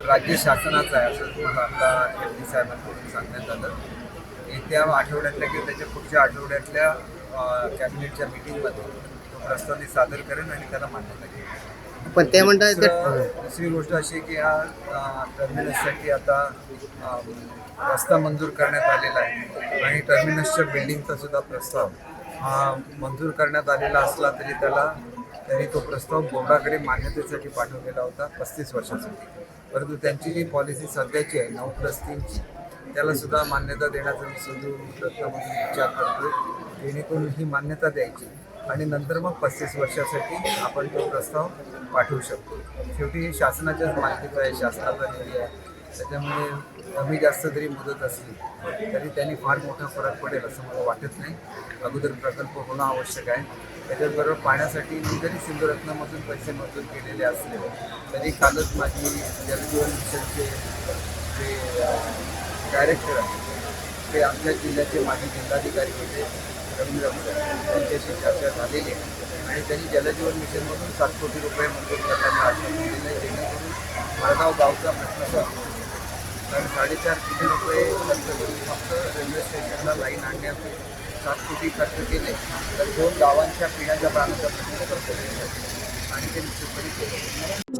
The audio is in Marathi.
राज्य शासनाचं आहे असं तुम्हाला आता एम डी साहेबांकडून सांगण्यात आलं. येत्या आठवड्यातल्या किंवा त्याच्या पुढच्या आठवड्यातल्या कॅबिनेटच्या मिटिंगमध्ये प्रस्ताव सादर करेन आणि त्याला मान्यता घेईन पण ते म्हणतात दुसरं- गोष्ट अशी की ह्या अं, टर्मिनससाठी आता रस्ता मंजूर करण्यात आलेला आहे. आणि टर्मिनसच्या बिल्डिंगचा सुद्धा प्रस्ताव. हा मंजूर करण्यात आलेला असला तरी त्याला त्यांनी तो प्रस्ताव बोर्डाकडे मान्यतेसाठी पाठवलेला होता पस्तीस वर्षासाठी. परंतु त्यांची जी पॉलिसी सध्याची आहे नऊ प्लस तीनची त्याला सुद्धा मान्यता देण्याचा प्रयत्नामधून विचार करतो जेणेकरून ही मान्यता द्यायची. आणि नंतर मग पस्तीस वर्षासाठी आपण तो प्रस्ताव पाठवू शकतो. शेवटी हे शासनाच्याच मालकीचं आहे शासनाचा निधी आहे. त्याच्यामुळे कमी जास्त जरी मुदत असली तरी त्यांनी फार मोठा फरक पडेल असं मला वाटत नाही. अगोदर प्रकल्प होणं आवश्यक आहे. त्याच्याचबरोबर पाण्यासाठी मी जरी सिंधुरत्नामधून पैसे मंजूर केलेले असले तरी कालच माझी जलजीवन मिशनचे जे डायरेक्टर आहे ते आमच्या जिल्ह्याचे माजी जिल्हाधिकारी होते. रवींद्र यांच्याशी चर्चा झालेली आहे. आणि त्यांनी जलजीवन मिशनमधून सात कोटी रुपये मंजूर करताना आश्वासन दिलं आहे जेणेकरून मडगाव गावचा प्रश्न सॉल्व्ह कारण साडेचार कोटी रुपये खर्च करून फक्त रेल्वे स्टेशनला लाईन आणण्यात सात कोटी खर्च केले. तर दोन गावांच्या पिण्याच्या पाण्याचा प्रश्न करतो आणि ते निश्चितपणे केलं.